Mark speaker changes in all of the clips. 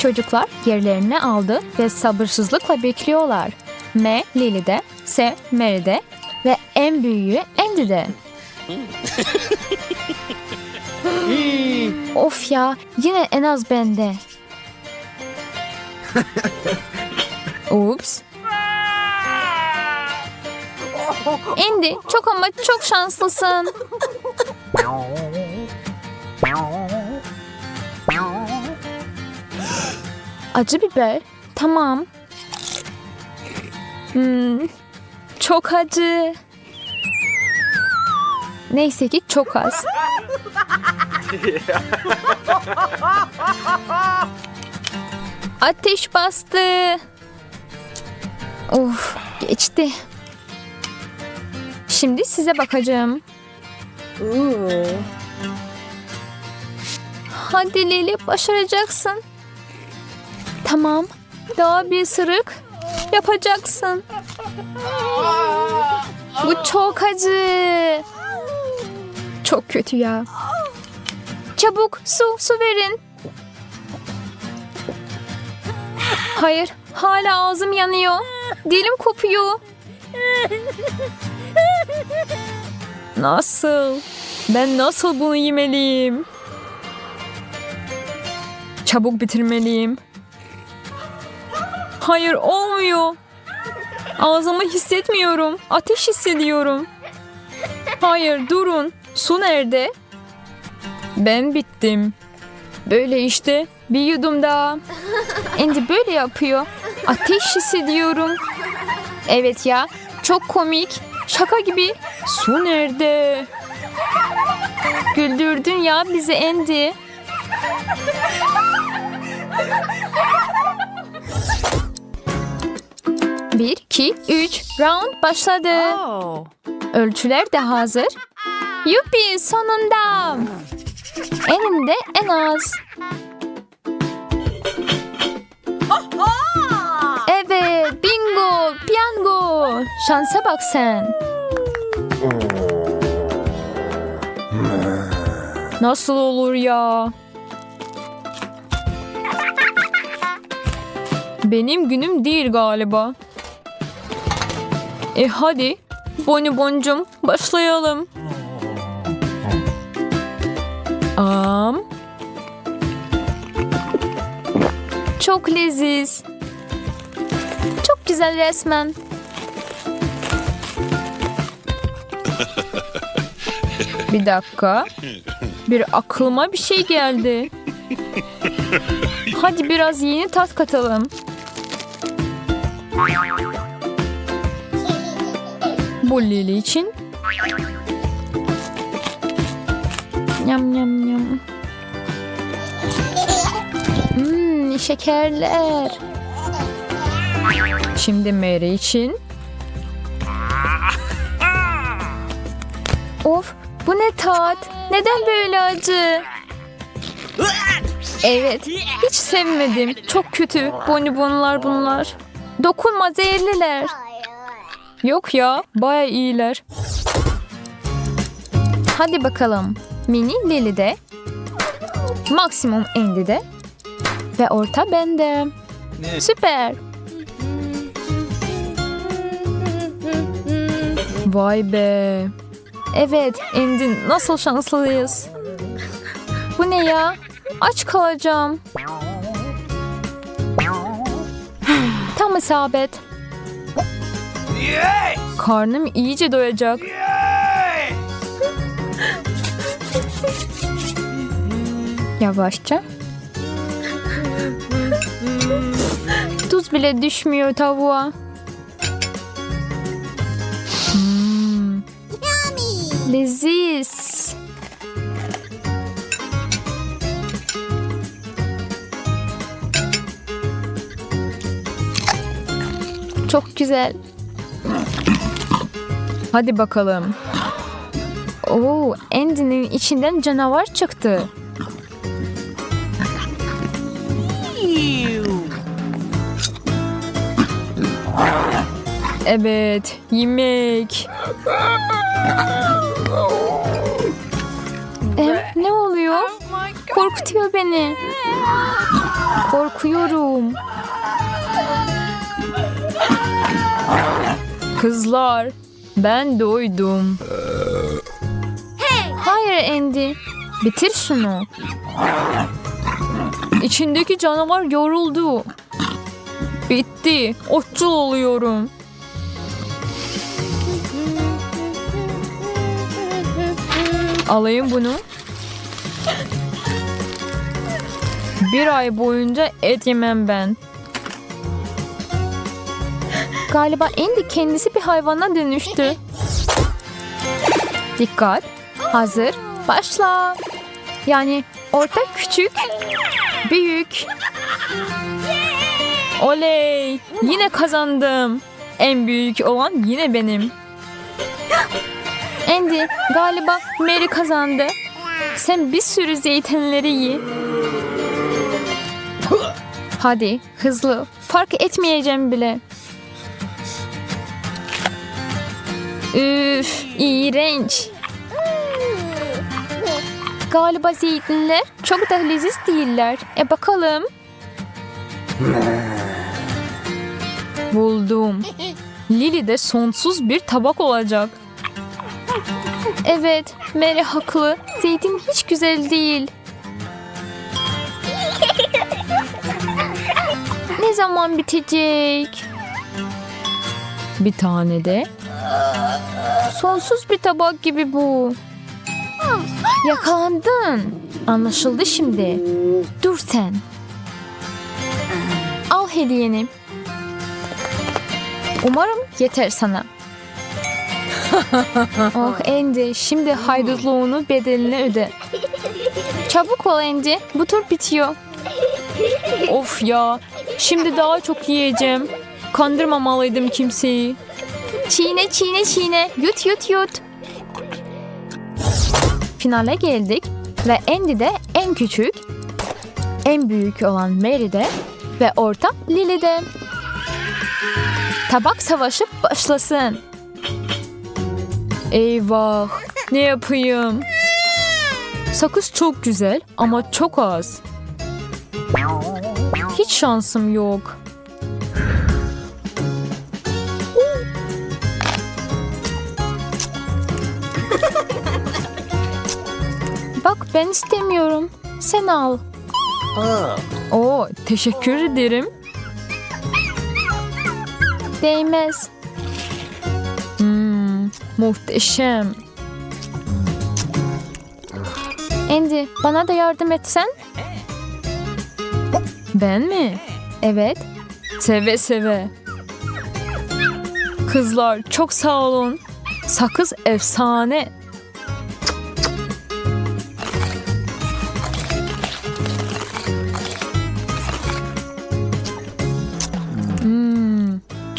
Speaker 1: Çocuklar yerlerini aldı ve sabırsızlıkla bekliyorlar. M. Lily'de, S. Mary'de ve en büyüğü Andy'de. of ya yine en az bende. Ups. Andy çok ama çok şanslısın. Acı biber. Tamam. Hmm, çok acı. Neyse ki çok az. Ateş bastı. Of, geçti. Şimdi size bakacağım. Hadi Lili başaracaksın. Tamam. Daha bir sırık yapacaksın. Bu çok acı. Çok kötü ya. Çabuk su su verin. Hayır, hala ağzım yanıyor. Dilim kopuyor. Nasıl? Ben nasıl bunu yemeliyim? Çabuk bitirmeliyim. Hayır olmuyor. Ağzımı hissetmiyorum. Ateş hissediyorum. Hayır durun. Su nerede? Ben bittim. Böyle işte. Bir yudum daha. Andy böyle yapıyor. Ateş hissediyorum. Evet ya. Çok komik. Şaka gibi. Su nerede? Güldürdün ya bizi Andy. Bir, iki, üç. Round başladı. Ölçüler de hazır. Yuppi sonunda. Eninde en az. Evet bingo piyango. Şansa bak sen. Nasıl olur ya? Benim günüm değil galiba. E hadi Bonibon'cum başlayalım. Am. Çok leziz. Çok güzel resmen. Bir dakika. Bir aklıma bir şey geldi. Hadi biraz yeni tat katalım. Bu için. Yam yam yam. Hmm, şekerler. Şimdi Mary için. Of, bu ne tat? Neden böyle acı? Evet, hiç sevmedim. Çok kötü. Bonibonlar bunlar. Dokunma zehirliler. Yok ya, baya iyiler. Hadi bakalım. Mini Lily'de. Maksimum Andy'de. Ve orta bende. Süper. Vay be. Evet, Andy nasıl şanslıyız. Bu ne ya? Aç kalacağım. Tam isabet. Karnım iyice doyacak. Yavaşça. Tuz bile düşmüyor tavuğa. Hmm. Leziz. Çok güzel. Hadi bakalım. Oo, Andy'nin içinden canavar çıktı. Evet, yemek. Em, ne oluyor? Korkutuyor beni. Korkuyorum. Kızlar, ben doydum. Hayır Andy, bitir şunu. İçindeki canavar yoruldu. Bitti, otçul oluyorum. Alayım bunu. Bir ay boyunca et yemem ben. Galiba Andy kendisi bir hayvana dönüştü. Dikkat. Hazır. Başla. Yani orta küçük. Büyük. Oley. Yine kazandım. En büyük olan yine benim. Andy galiba Mary kazandı. Sen bir sürü zeytinleri ye. Hadi hızlı. Fark etmeyeceğim bile. Üf, iğrenç. Galiba zeytinler çok da leziz değiller. E bakalım. Buldum. Lili de sonsuz bir tabak olacak. Evet, Mary haklı. Zeytin hiç güzel değil. Ne zaman bitecek? Bir tane de. Sonsuz bir tabak gibi bu. Yakalandın. Anlaşıldı şimdi. Dur sen. Al hediyeni. Umarım yeter sana. oh Andy, şimdi haydutluğunu bedelini öde. Çabuk ol Andy, bu tur bitiyor. Of ya, şimdi daha çok yiyeceğim. Kandırmamalıydım kimseyi. Çiğne çiğne çiğne, yut yut yut. Finale geldik ve Andy de en küçük, en büyük olan Mary de ve orta Lily de. Tabak savaşı başlasın. Eyvah, ne yapayım? Sakız çok güzel ama çok az. Hiç şansım yok. Bak ben istemiyorum. Sen al. Oo, teşekkür ederim. Değmez. Hmm, muhteşem. Andy, bana da yardım etsen. Ben mi? Evet. Seve seve. Kızlar çok sağ olun. Sakız efsane.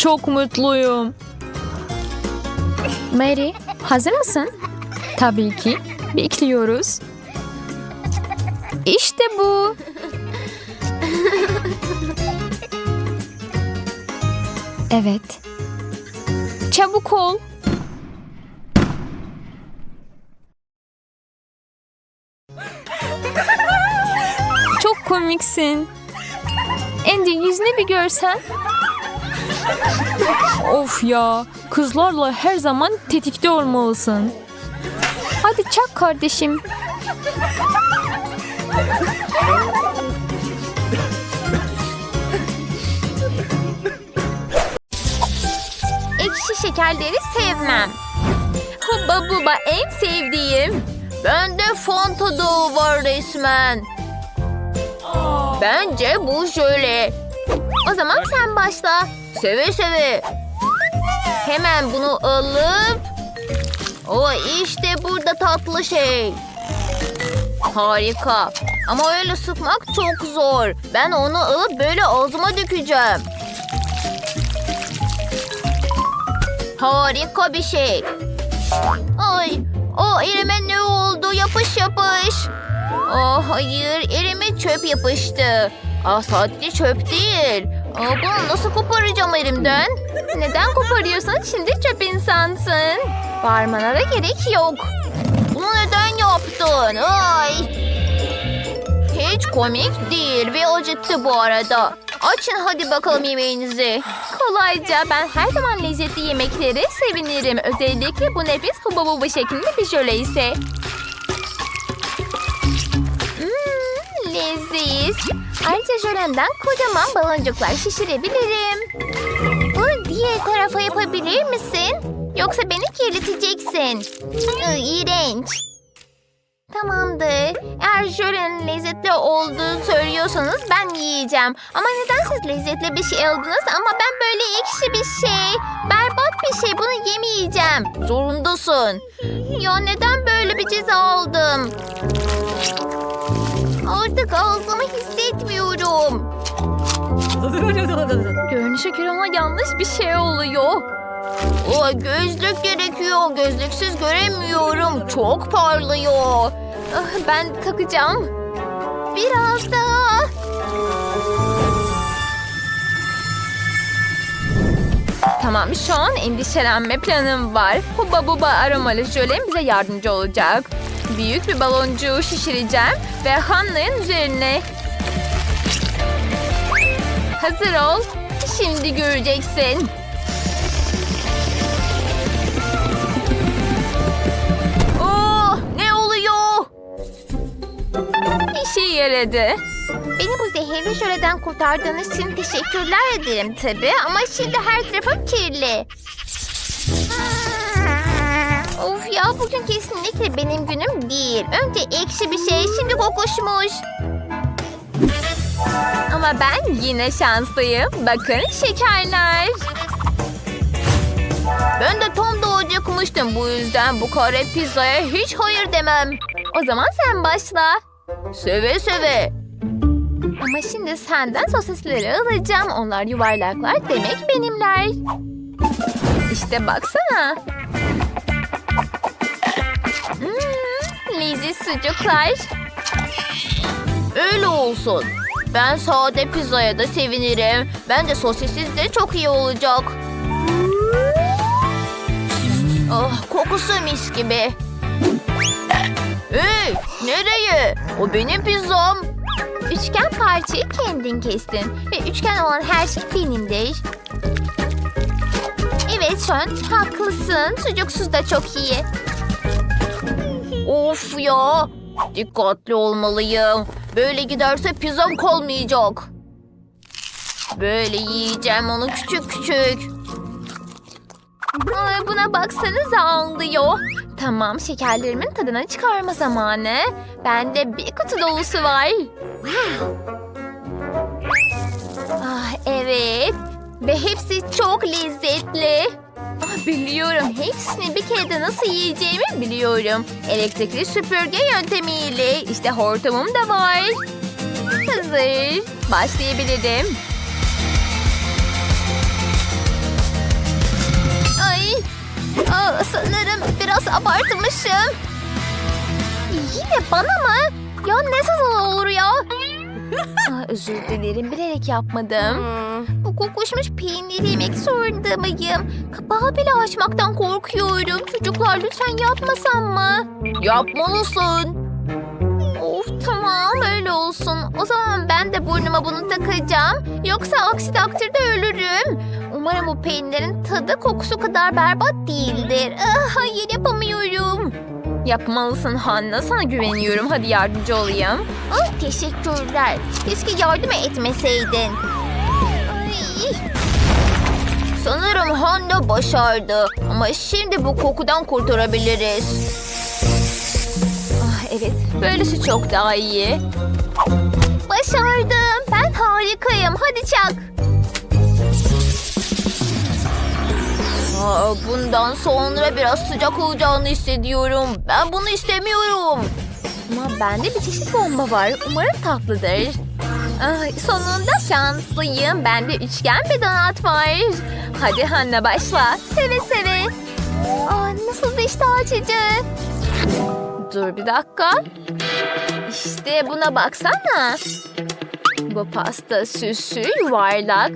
Speaker 1: Çok mutluyum. Mary, hazır mısın? Tabii ki. Bekliyoruz. İşte bu. Evet. Çabuk ol. Çok komiksin. Andy yüzünü bir görsen. Of ya. Kızlarla her zaman tetikte olmalısın. Hadi çak kardeşim.
Speaker 2: Ekşi şekerleri sevmem. Hubba buba en sevdiğim. Bende Fanta da var resmen. Bence bu şöyle. O zaman sen başla. Seve seve. Hemen bunu alıp... O işte burada tatlı şey. Harika. Ama öyle sıkmak çok zor. Ben onu alıp böyle ağzıma dökeceğim. Harika bir şey. Ay, o elime ne oldu? Yapış yapış. Oh hayır, elime çöp yapıştı. Ah sadece çöp değil. Aa, bunu nasıl koparacağım elimden? Neden koparıyorsun? Şimdi çöp insansın. Bağırmana da gerek yok. Bunu neden yaptın? Ay. Hiç komik değil ve acıttı bu arada. Açın hadi bakalım yemeğinizi. Kolayca ben her zaman lezzetli yemekleri sevinirim. Özellikle bu nefis huba buba şeklinde bir jöle ise. Leziz. Ayrıca jölemden kocaman baloncuklar şişirebilirim. Bu diğer tarafa yapabilir misin? Yoksa beni kirleteceksin. İğrenç. Tamamdır. Eğer jölenin lezzetli olduğunu söylüyorsanız ben yiyeceğim. Ama neden siz lezzetli bir şey aldınız ama ben böyle ekşi bir şey, berbat bir şey bunu yemeyeceğim. Zorundasın. Ya neden böyle bir ceza aldım? Artık ağzımı hissetmiyorum. Görünüşe göre ona yanlış bir şey oluyor. O gözlük gerekiyor. Gözlüksüz göremiyorum. Çok parlıyor. Ah, Ben takacağım. Biraz daha. Tamam şu an endişelenme planım var. Huba buba aromalı jölem bize yardımcı olacak. Büyük bir baloncuğu şişireceğim ve Hanna'nın üzerine. Hazır ol. Şimdi göreceksin. Oh, ne oluyor? İşe yaradı. Beni bu zehirli jöleden kurtardığınız için teşekkürler ederim tabii ama şimdi her tarafım kirli. Ya bugün kesinlikle benim günüm değil. Önce ekşi bir şey şimdi kokuşmuş. Ama ben yine şanslıyım. Bakın şekerler. Ben de tam da acıkmıştım bu yüzden bu kare pizzaya hiç hayır demem. O zaman sen başla. Seve seve. Ama şimdi senden sosisleri alacağım. Onlar yuvarlaklar demek benimler. İşte baksana. Leziz sucuklar. Öyle olsun. Ben sade pizzaya da sevinirim. Bence sosissiz de çok iyi olacak. Oh, kokusu mis gibi. Hey, nereye? O benim pizzam. Üçgen parçayı kendin kestin. Ve üçgen olan her şey benimdir. Evet Sean, haklısın. Sucuksuz da çok iyi. Of ya. Dikkatli olmalıyım. Böyle giderse pizzam kalmayacak. Böyle yiyeceğim onu küçük küçük. Ay, buna baksanıza ağlıyor. Tamam şekerlerimin tadına çıkarma zamanı. Bende bir kutu dolusu var. Ah evet. Ve hepsi çok lezzetli. Biliyorum hepsini bir kere nasıl yiyeceğimi biliyorum. Elektrikli süpürge yöntemiyle. İşte hortumum da var. Hazır. Başlayabilirim. Ay. Aa, sanırım biraz abartmışım. Yine bana mı? Ya ne zaman olur ya? Aa, özür dilerim bilerek yapmadım. Bu kokuşmuş peyniri yemek zorunda mıyım? Kapağı bile açmaktan korkuyorum. Çocuklar lütfen yapmasam mı? Yapmalısın. Of tamam öyle olsun. O zaman ben de burnuma bunu takacağım. Yoksa aksi takdirde ölürüm. Umarım bu peynirin tadı kokusu kadar berbat değildir. Ah, hayır yapamıyorum. Yapmalısın Hanna. Sana güveniyorum. Hadi yardımcı olayım. Ah, teşekkürler. Keşke yardım etmeseydin. Sanırım Hanna başardı. Ama şimdi bu kokudan kurtarabiliriz. Ah, evet, böylesi çok daha iyi. Başardım. Ben harikayım. Hadi çak. Aa, bundan sonra biraz sıcak olacağını hissediyorum. Ben bunu istemiyorum. Ama bende bir çeşit bomba var. Umarım tatlıdır. Ay, sonunda şanslıyım. Bende üçgen bir donat var. Hadi Hanna başla. Seve seve. Aa, nasıl da iştah açıcı. Dur bir dakika. İşte buna baksana. Bu pasta süsü yuvarlak.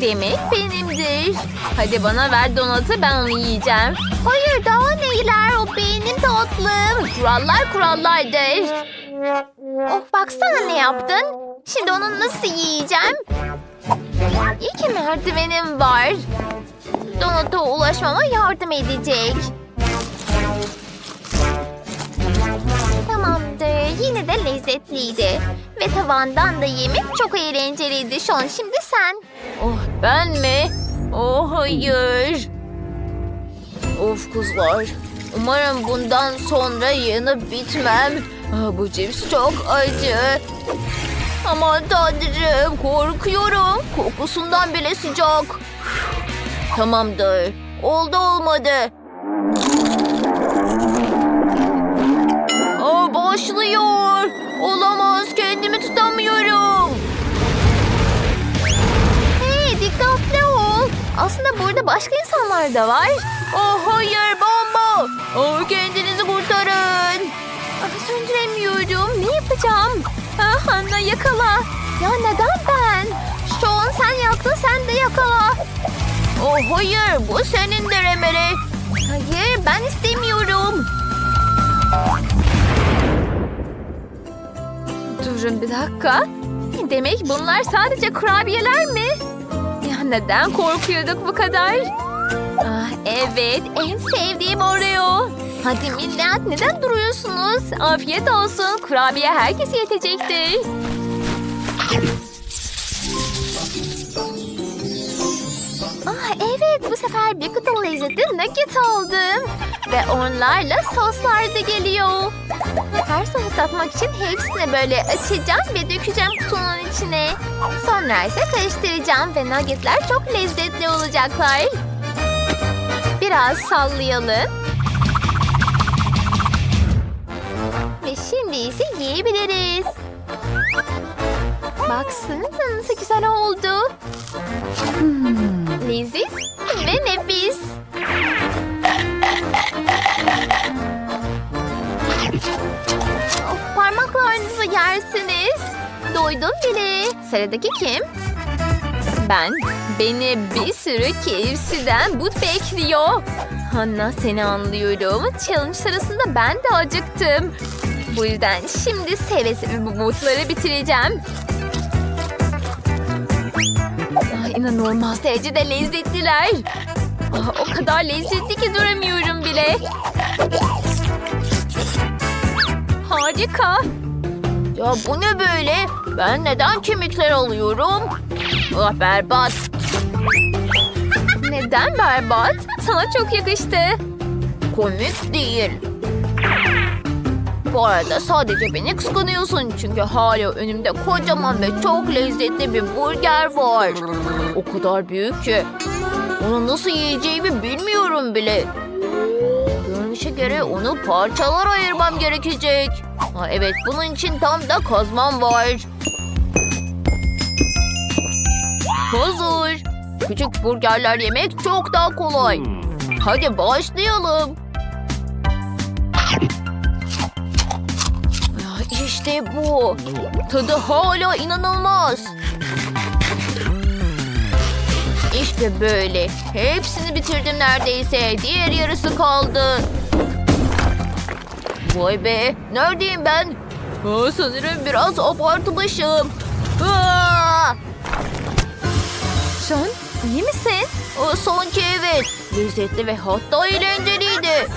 Speaker 2: Demek benimdir. Hadi bana ver donatı ben onu yiyeceğim. Hayır daha neler o benim tatlım. Kurallar kurallardır. Oh baksana ne yaptın. Şimdi onu nasıl yiyeceğim? İyi ki merdivenim var. Donata ulaşmama yardım edecek. Tamamdır. Yine de lezzetliydi. Ve tavandan da yemek çok eğlenceliydi. Şon şimdi sen. Oh ben mi? Oh hayır. Of kızlar. Umarım bundan sonra yanıp bitmem. Bu cips çok acı. Aman tanrım korkuyorum. Kokusundan bile sıcak. Tamamdır. Oldu olmadı. Aa, başlıyor. Olamaz kendimi tutamıyorum. Hey dikkatli ol. Aslında burada başka insanlar da var. Oh hayır bomba. Oh, kendinizi kurtarın. Söndüremiyorum. Ne yapacağım? Ah, Hanna yakala. Ya neden ben? Sean sen yaktın sen de yakala. Oh hayır bu senin Remeli. Hayır ben istemiyorum. Durun bir dakika. Demek bunlar sadece kurabiyeler mi? Ya neden korkuyorduk bu kadar? Ah evet en sevdiğim Oreo. Hadi millet neden duruyorsunuz? Afiyet olsun. Kurabiye herkese yetecektir. Ah evet bu sefer kutu lezzetli nugget aldım. Ve onlarla soslar da geliyor. Her sosu tatmak için hepsini böyle açacağım ve dökeceğim kutunun içine. Sonra ise karıştıracağım ve nuggetler çok lezzetli olacaklar. Biraz sallayalım. İse yiyebiliriz. Baksanıza nasıl güzel oldu. Leziz ve nefis. Of, parmaklarınızı yersiniz. Doydum bile. Sıradaki kim? Ben. Beni bir sürü KFC'den but bekliyor. Hanna seni anlıyorum. Challenge sırasında ben de acıktım. Bu yüzden şimdi seve seve bu butları bitireceğim. Ah, inanılmaz derecede lezzetliler. Ah, o kadar lezzetli ki duramıyorum bile. Harika. Ya bu ne böyle? Ben neden kemikler alıyorum? Ah berbat. Neden berbat? Sana çok yakıştı. Komik değil. Bu arada sadece beni kıskanıyorsun çünkü hala önümde kocaman ve çok lezzetli bir burger var. O kadar büyük ki onu nasıl yiyeceğimi bilmiyorum bile. Görünüşe göre onu parçalara ayırmam gerekecek. Ha, evet bunun için tam da kazmam var. Hazır. Küçük burgerler yemek çok daha kolay. Hadi başlayalım. İşte bu. Tadı hala inanılmaz. İşte böyle. Hepsini bitirdim neredeyse. Diğer yarısı kaldı. Vay be. Neredeyim ben? Aa, sanırım biraz abartmışım. Aa! Sean iyi misin? O son ki evet. Lezzetli ve hatta eğlenceliydi.